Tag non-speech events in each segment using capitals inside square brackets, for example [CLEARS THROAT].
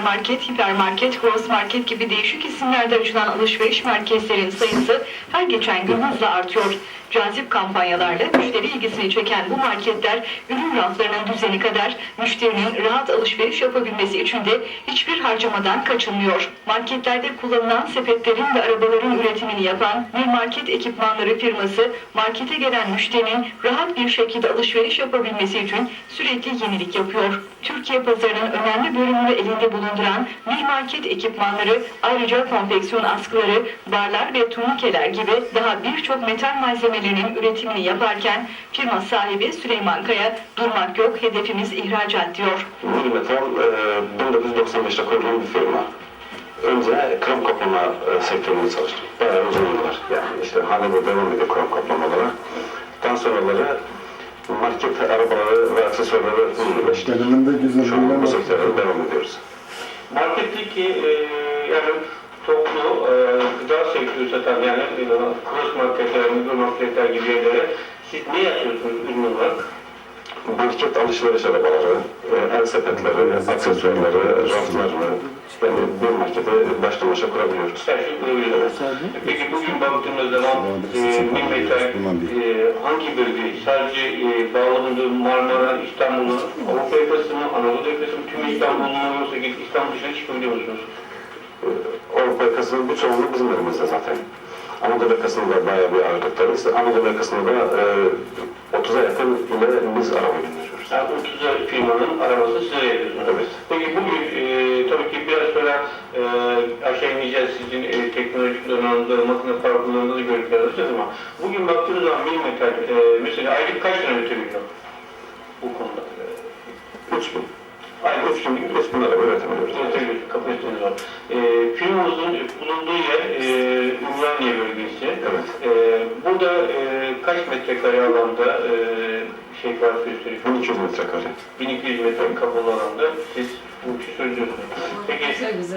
Süpermarket, hipermarket, grossmarket gibi değişik isimlerde açılan alışveriş merkezlerin sayısı her geçen gün hızla artıyor. Cazip kampanyalarla müşteri ilgisini çeken bu marketler ürün raflarının düzeni kadar müşterinin rahat alışveriş yapabilmesi için de hiçbir harcamadan kaçınmıyor. Marketlerde kullanılan sepetlerin ve arabaların üretimini yapan bir market ekipmanları firması markete gelen müşterinin rahat bir şekilde alışveriş yapabilmesi için sürekli yenilik yapıyor. Türkiye pazarının önemli bölümünü elinde bulunduran bir market ekipmanları ayrıca konfeksiyon askıları, barlar ve turnikeler gibi daha birçok metal malzemelerinin üretimini yaparken firma sahibi Süleyman Kaya durmak yok hedefimiz ihracat diyor. Millimetal e, 1995'te kurduğum bir firma. Önce krem kaplama e, sektöründe çalıştım. Bayağı uzun yıllar. Yani işte hala da devam ediyor krem kaplama olarak. Daha sonraları market arabaları ve aksesuarları güzel Şu an bu sektörde devam ediyoruz. Marketteki e, yani toplu e, gıda sektörü satan yani e, cross marketler, mikro marketler gibi yerlere siz ne yapıyorsunuz ürün olarak? Market alışveriş arabaları, e, el sepetleri, aksesuarları, raflarını yani bir markete baştan başa kurabiliyoruz. Her şey kurabiliyorsunuz. Peki bugün baktığımız zaman e, Mimmetal e, hangi bölge? Sadece e, bağlamında Marmara, İstanbul'u, Avrupa yakası mı, Anadolu yakası mı, tüm İstanbul'u mu yoksa İstanbul dışına çıkabiliyor musunuz? Avrupa yakasının bir çoğunluğu bizim elimizde zaten. Anadolu yakasında bayağı bir ağırlıktayız. Anadolu yakasında da e, 30'a yakın ile biz araba gönderiyoruz. Yani 30 firmanın arabası size yapıyorsunuz. Evet. Peki bugün e, tabii ki biraz sonra e, aşağı ineceğiz sizin e, teknolojik donanımda, makine parkurlarında da alacağız ama bugün baktığınız zaman Millimetal e, mesela aylık kaç tane üretiliyor bu konuda? E, 3000. aylık 3000, 3000 araba üretebiliyoruz. Var. E, firmamızın bulunduğu yer e, Ümraniye bölgesi. Evet. E, burada e, kaç metrekare alanda e, şey var gösteriyor? 1200 metrekare. 1200 metre kapalı alanda siz bu işi söylüyorsunuz. Peki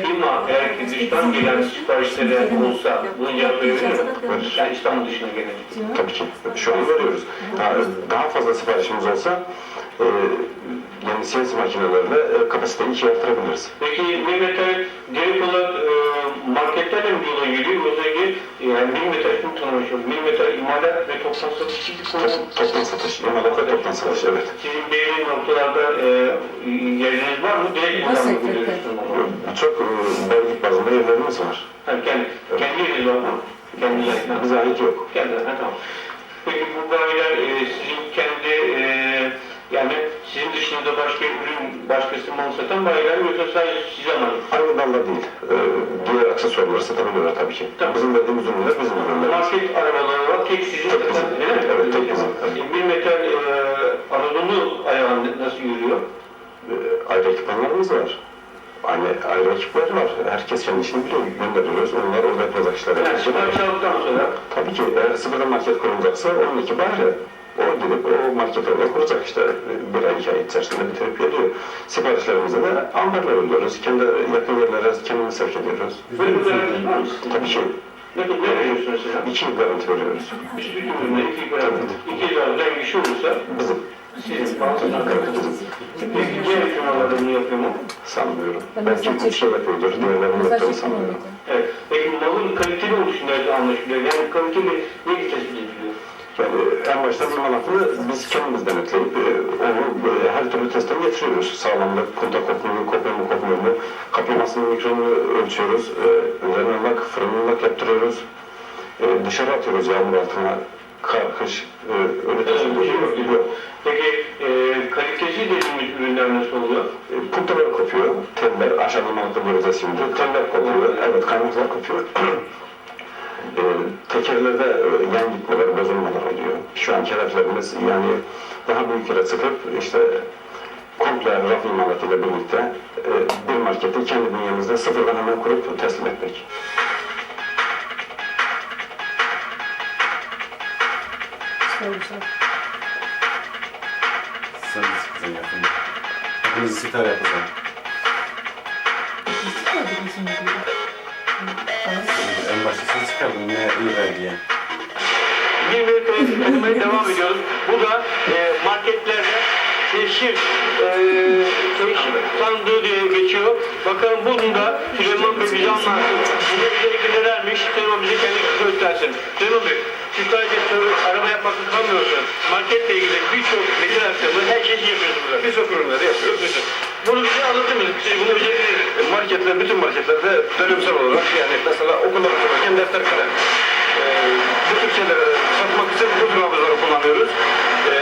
firma eğer ki dıştan gelen siparişleri olsa bunun cevabı verir mi? Verir. Yani İstanbul dışına gelecek. Tabii ki. Şu an veriyoruz. Daha, daha fazla siparişimiz olsa e, yani CNC makinelerle e, kapasiteyi ikiye arttırabiliriz. Peki Mehmet'e direkt olarak e, marketlerle mi yola geliyor? Yoksa ki e, yani Mehmet'e şunu tanımışım. Mehmet'e imalat ve toptan satış gibi konu. Top, toptan satış, imalat ve toptan satış, evet. Sizin belirli noktalarda e, yeriniz var mı? Direkt Nasıl buradan mı peki? gidiyorsunuz? Birçok e, bazında yerlerimiz var. Yani kendi, kendi yeriniz var mı? Kendi yeriniz. Bize ait yok. Kendi, ha, tamam. Peki bu bayiler e, yoksa ait? Aynı dalda değil. E, diğer aksesuarları satabiliyorlar tabii ki. Tamam. Bizim verdiğimiz ürünler bizim ürünlerimiz. Market arabaları var, tek sizin Tek bizim. değil mi? Evet, tek bizim. E, Bir metal e, Anadolu ayağı nasıl yürüyor? E, ayrı ekipmanlarımız var. Aynı ayrı ekipler var. Herkes kendi işini biliyor. Gönderiyoruz. Onlar orada yapacak işler Yani sipariş aldıktan sonra Tabii ki eğer sıfırdan market kurulacaksa onun ekibi ayrı. O gidip o marketi orada kuracak işte bir ay iki ay içerisinde bitirip geliyor. Siparişlerimizi de ambarla yolluyoruz. Kendi yakın yerlere kendimiz sevk ediyoruz. böyle bir garantiniz var mı? Tabii ki Ne, ne veriyorsunuz mesela? iki yıl garanti veriyoruz. Biz bütün ürünleri iki garanti. İki garanti bir şey olursa Bizim sizin bağımsız garanti. Peki diğer firmalarda bunu yapıyor mu? sanmıyorum. Ben Belki mesela üç yıl yapıyordur. Diğerlerinin yaptığını sanmıyorum. Evet. Peki malın kaliteli oluşu nerede anlaşılıyor? Yani kaliteli ne tespit ediliyor? Yani en başta imalatını biz kendimiz denetleyip e, onu e, her türlü testten getiriyoruz. Sağlamlık, punta kopmuyor mu, kopuyor mu, kopmuyor mu? Kaplamasının mikronunu ölçüyoruz. E, üzerine lak, fırını lak yaptırıyoruz. Dışarı atıyoruz yağmur altına. Kar, kış, öyle teslim ediyoruz. Peki e, kalitesi dediğimiz ürünler nasıl oluyor? E, puntalar kopuyor. Teller, aşağıda malıklı göreceğiz şimdi. Teller kopuyor. Evet, kaynaklar kopuyor. [CLEARS THROAT] e, tekerlerde e, yan gitmeler, bozulmalar oluyor. Şu an keleplerimiz yani daha büyük yere sıkıp işte komple raf imalatıyla birlikte e, bir marketi kendi bünyemizde sıfırdan hemen kurup teslim etmek. Sen de sıkıntın yapın. Hepinizi sitar yapacağım. Biz çıkmadık bizim başta sen çıkardın ne iyi ver diye. Bir bir okumaya devam ediyoruz. Bu da e, marketlerde teşhir, e, teşhir sandığı diye geçiyor. Bakalım bunu da Süleyman Bey bize anlatsın. Bunu özellikle nelermiş? Süleyman bize kendi göstersin. Süleyman Bey, sadece araba yapmakla kalmıyorsunuz. Marketle ilgili birçok metal aksamı her şeyi yapıyorsunuz burada. Birçok ürünleri yapıyoruz. Bunu bize anlatır mısınız? Siz bunu özellikle Marketler, bütün marketlerde dönemsel olarak yani mesela okullar okurken defter kalem. E, bu tür şeyleri satmak için bu tür hafızaları kullanıyoruz. E,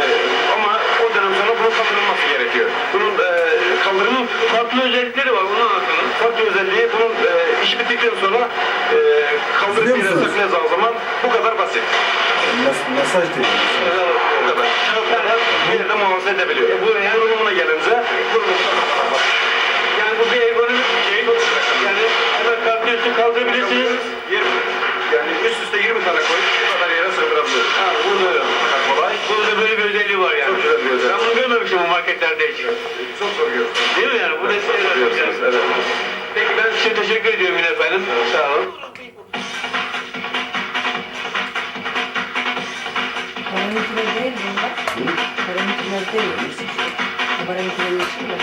ama o dönem sonra bunun kaldırılması gerekiyor. Bunun e, kaldırımı farklı özellikleri var. Onu anlatalım. farklı özelliği bunun işi bittikten sonra e, kaldırıp Biliyor yere musunuz? zaman bu kadar basit. Mes- mesaj değil. O kadar. Hemen bir yerde muhafaza edebiliyor. E, bu yani durumuna gelince Yani bu bir ekonomik bir şey. Yani hemen kalkıyorsun kaldırabilirsiniz. Yani üst üste 20 tane koyup bu kadar yere sığdırabiliyoruz. Ha, bunu. Bu kolay. Bunun da böyle bir özelliği var yani. Çok güzel bir özellik. Ben bunu görmemiştim bu marketlerde hiç. Çok soruyoruz. Değil mi yani? Bu da size Soruyorsunuz, evet. Peki ben size teşekkür ediyorum yine efendim. Sağ olun. Parametreler değil bunlar. Parametreler değil. Bu parametreler için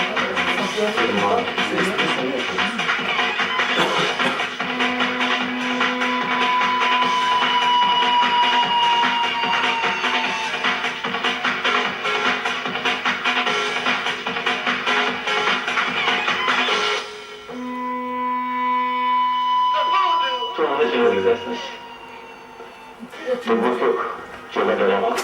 Sonunda şimdi edersiniz. Durmak yok. Yola devam.